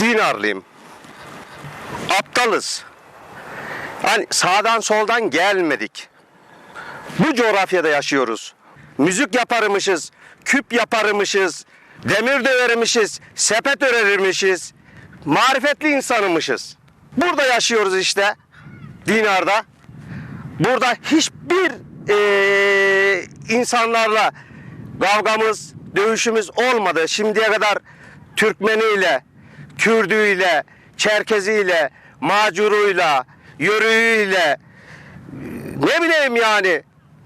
Dinarlıyım. Aptalız. Hani sağdan soldan gelmedik. Bu coğrafyada yaşıyoruz. Müzik yaparmışız, küp yaparmışız, demir dövermişiz, sepet örermişiz. Marifetli insanımışız. Burada yaşıyoruz işte. Dinar'da. Burada hiçbir eee, insanlarla kavgamız, dövüşümüz olmadı. Şimdiye kadar Türkmeniyle, Kürdüyle, Çerkeziyle, Macuruyla, Yörüğüyle, ne bileyim yani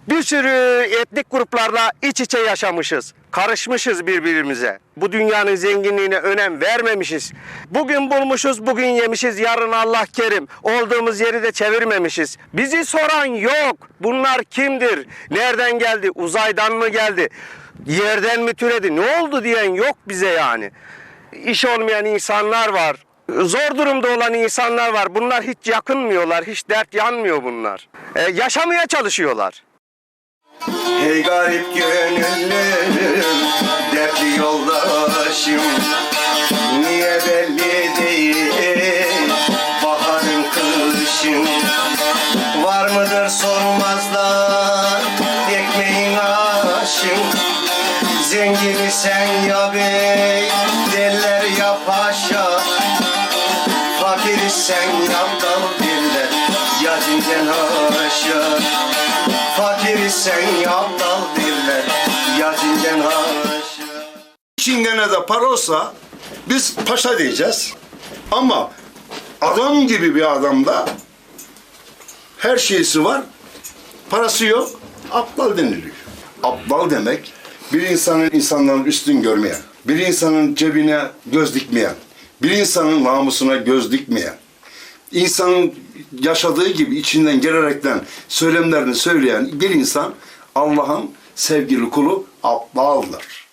bir sürü etnik gruplarla iç içe yaşamışız. Karışmışız birbirimize. Bu dünyanın zenginliğine önem vermemişiz. Bugün bulmuşuz, bugün yemişiz. Yarın Allah kerim. Olduğumuz yeri de çevirmemişiz. Bizi soran yok. Bunlar kimdir? Nereden geldi? Uzaydan mı geldi? Yerden mi türedi? Ne oldu diyen yok bize yani. İş olmayan insanlar var. Zor durumda olan insanlar var. Bunlar hiç yakınmıyorlar. Hiç dert yanmıyor bunlar. Ee, yaşamaya çalışıyorlar. Ey garip gönüllüm, dertli yoldaşım Niye belli değil, baharın kışın Var mıdır sormazlar, ekmeğin aşın Zengini sen ya bey, Çingene de para olsa biz paşa diyeceğiz. Ama adam gibi bir adamda her şeysi var, parası yok, aptal deniliyor. Aptal demek bir insanın insanların üstün görmeyen, bir insanın cebine göz dikmeyen, bir insanın namusuna göz dikmeyen, insanın yaşadığı gibi içinden gelerekten söylemlerini söyleyen bir insan Allah'ın sevgili kulu aptaldır.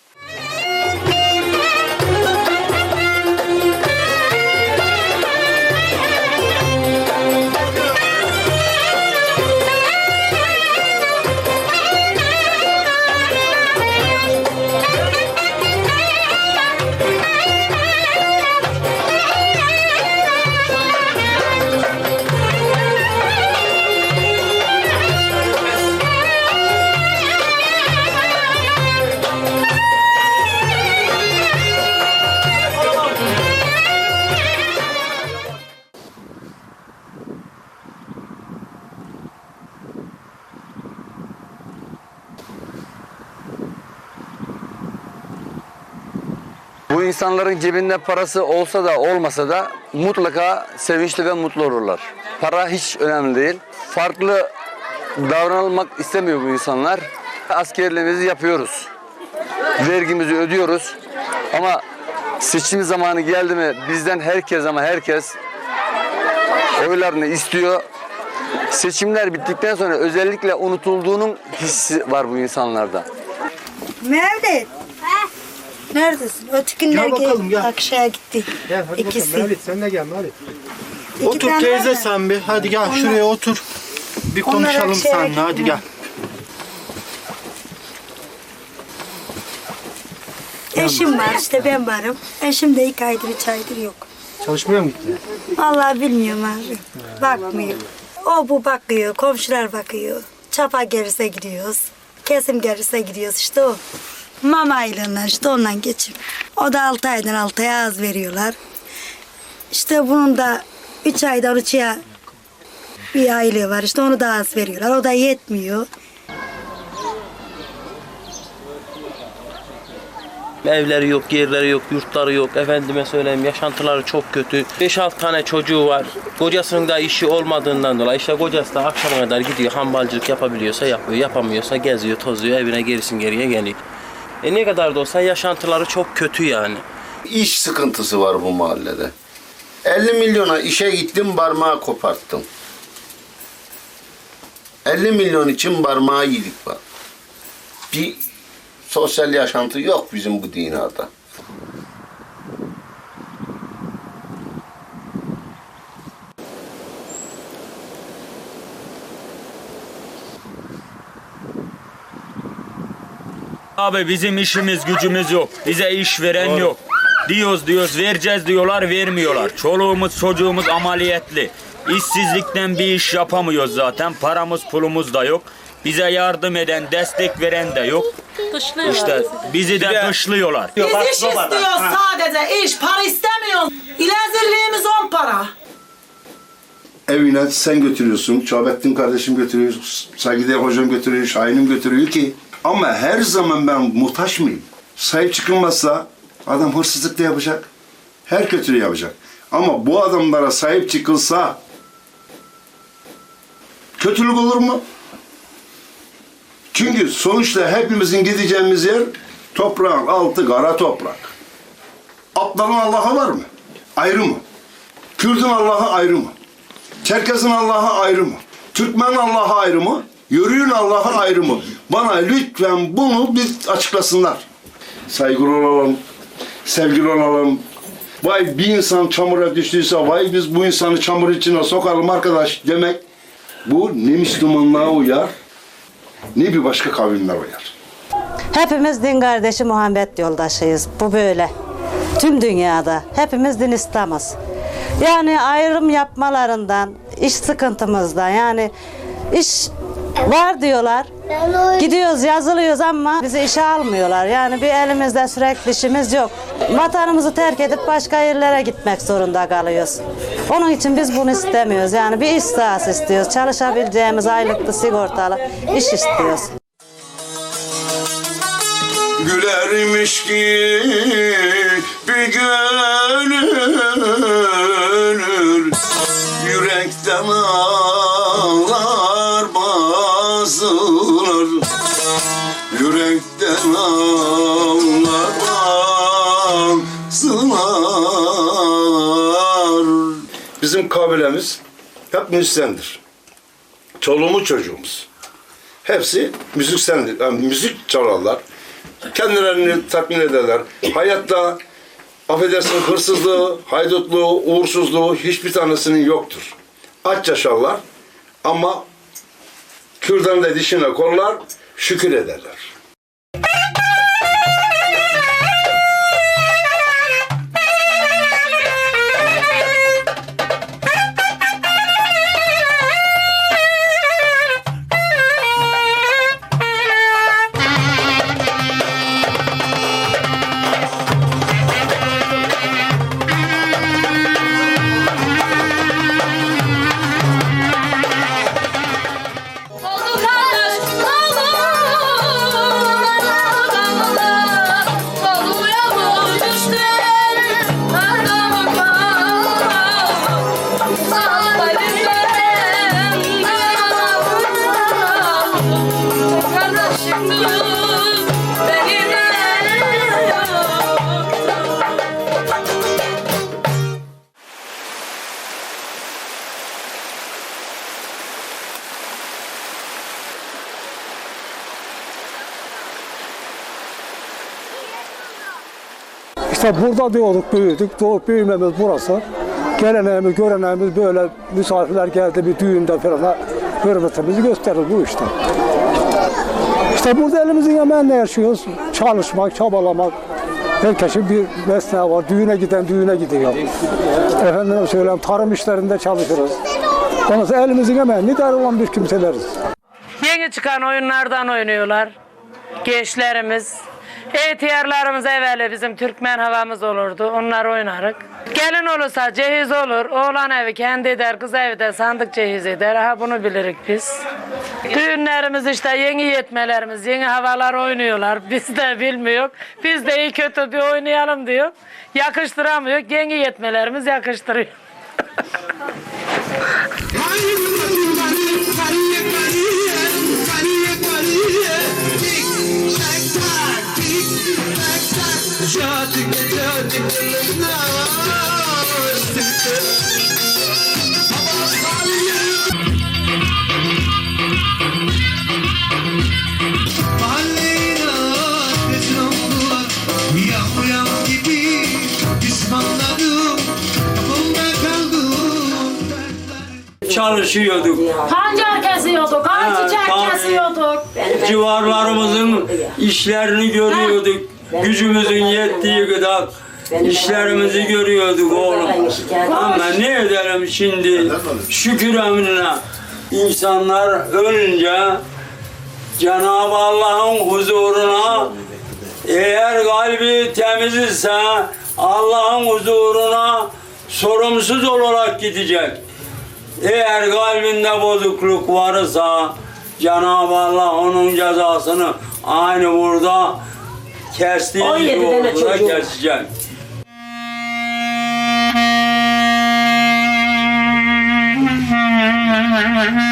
Bu insanların cebinde parası olsa da olmasa da mutlaka sevinçli ve mutlu olurlar. Para hiç önemli değil. Farklı davranılmak istemiyor bu insanlar. Askerliğimizi yapıyoruz. Vergimizi ödüyoruz. Ama seçim zamanı geldi mi bizden herkes ama herkes oylarını istiyor. Seçimler bittikten sonra özellikle unutulduğunun hissi var bu insanlarda. Mevlid. Neredesin? Ötekiler Gel bakalım, gel. Akşaya gitti. Gel hadi İkisi. bakalım Mevlüt sen de gel Mevlüt. İki Otur tane teyze var. sen bir. Hadi gel Onlar- şuraya otur. Bir Onlar konuşalım akşaya seninle hadi gitmiyor. gel. Eşim var işte ben varım. Eşim de iki aydır üç aydır yok. Çalışmaya mı gitti? Vallahi bilmiyorum abi. Bakmıyor. O bu bakıyor, komşular bakıyor. Çapa gelirse gidiyoruz. Kesim gelirse gidiyoruz işte o. Mama aylığından işte ondan geçim. O da altı aydan altı aya az veriyorlar. İşte bunun da üç aydan üçe bir aylığı var işte onu da az veriyorlar. O da yetmiyor. Evleri yok, yerleri yok, yurtları yok. Efendime söyleyeyim yaşantıları çok kötü. 5-6 tane çocuğu var. Kocasının da işi olmadığından dolayı işte kocası da akşama kadar gidiyor hambalcılık yapabiliyorsa yapıyor, yapamıyorsa geziyor, tozuyor, evine gerisin geriye geliyor. E ne kadar da olsa yaşantıları çok kötü yani. İş sıkıntısı var bu mahallede. 50 milyona işe gittim parmağı koparttım. 50 milyon için parmağı yedik bak. Bir sosyal yaşantı yok bizim bu dinarda. Abi bizim işimiz gücümüz yok. Bize iş veren yok. Diyoruz diyoruz vereceğiz diyorlar vermiyorlar. Çoluğumuz çocuğumuz ameliyatlı. İşsizlikten bir iş yapamıyoruz zaten. Paramız pulumuz da yok. Bize yardım eden, destek veren de yok. İşte bizi de dışlıyorlar. Biz iş istiyoruz sadece iş. Para istemiyoruz. İlezirliğimiz on para. Evine sen götürüyorsun, Çabettin kardeşim götürüyor, saygıdeğer hocam götürüyor, Şahin'im götürüyor ki ama her zaman ben muhtaç mıyım? Sahip çıkılmazsa adam hırsızlık da yapacak, her kötülüğü yapacak. Ama bu adamlara sahip çıkılsa kötülük olur mu? Çünkü sonuçta hepimizin gideceğimiz yer toprağın altı kara toprak. Aptalın Allah'a var mı? Ayrı mı? Kürt'ün Allah'a ayrı mı? Çerkez'in Allah'a ayrı mı? Türkmen Allah'a ayrı mı? Yörüğün Allah'a ayrı mı? Bana lütfen bunu bir açıklasınlar. Saygılı olalım, sevgili olalım. Vay bir insan çamura düştüyse vay biz bu insanı çamur içine sokalım arkadaş demek bu ne Müslümanlığa uyar ne bir başka kavimler uyar. Hepimiz din kardeşi Muhammed yoldaşıyız. Bu böyle. Tüm dünyada. Hepimiz din İslam'ız. Yani ayrım yapmalarından, iş sıkıntımızdan yani iş var diyorlar. Gidiyoruz yazılıyoruz ama bizi işe almıyorlar. Yani bir elimizde sürekli işimiz yok. Vatanımızı terk edip başka yerlere gitmek zorunda kalıyoruz. Onun için biz bunu istemiyoruz. Yani bir iş sahası istiyoruz. Çalışabileceğimiz aylıklı sigortalı iş istiyoruz. Gülermiş ki bir gönül Yürekten ağlar kabilemiz hep müzisyendir. Çoluğumuz çocuğumuz. Hepsi müzisyendir. Yani müzik çalarlar. Kendilerini tatmin ederler. Hayatta affedersin hırsızlığı, haydutluğu, uğursuzluğu hiçbir tanesinin yoktur. Aç yaşarlar ama kürdan da dişine kollar, şükür ederler. İşte burada doğduk, büyüdük. Doğup büyümemiz burası. Geleneğimiz, göreneğimiz böyle misafirler geldi bir düğünde falan hürmetimizi gösterir bu işte. İşte burada elimizin yemeğiyle yaşıyoruz. Çalışmak, çabalamak. Herkesin bir mesleği var. Düğüne giden düğüne gidiyor. Efendim söyleyeyim tarım işlerinde çalışırız. Ondan sonra elimizin yemeğini idare olan bir kimseleriz. Yeni çıkan oyunlardan oynuyorlar. Gençlerimiz. Ehtiyarlarımız evveli bizim Türkmen havamız olurdu. Onlar oynarık. Gelin olursa cehiz olur. Oğlan evi kendi eder, kız evi de sandık cehiz eder. Ha bunu bilirik biz. Düğünlerimiz işte yeni yetmelerimiz, yeni havalar oynuyorlar. Biz de bilmiyor. Biz de iyi kötü bir oynayalım diyor. Yakıştıramıyor. Yeni yetmelerimiz yakıştırıyor. Çalışıyorduk. Pancar kesiyorduk, Ha, ayçiçek tabii. kesiyorduk. Civarlarımızın işlerini görüyorduk. Gücümüzün yettiği kadar İşlerimizi görüyorduk oğlum. Ama ne edelim şimdi şükür emrine. İnsanlar ölünce Cenab-ı Allah'ın huzuruna eğer kalbi temiz ise Allah'ın huzuruna sorumsuz olarak gidecek. Eğer kalbinde bozukluk varsa Cenab-ı Allah onun cezasını aynı burada kestiği gibi orada kesecek. Thank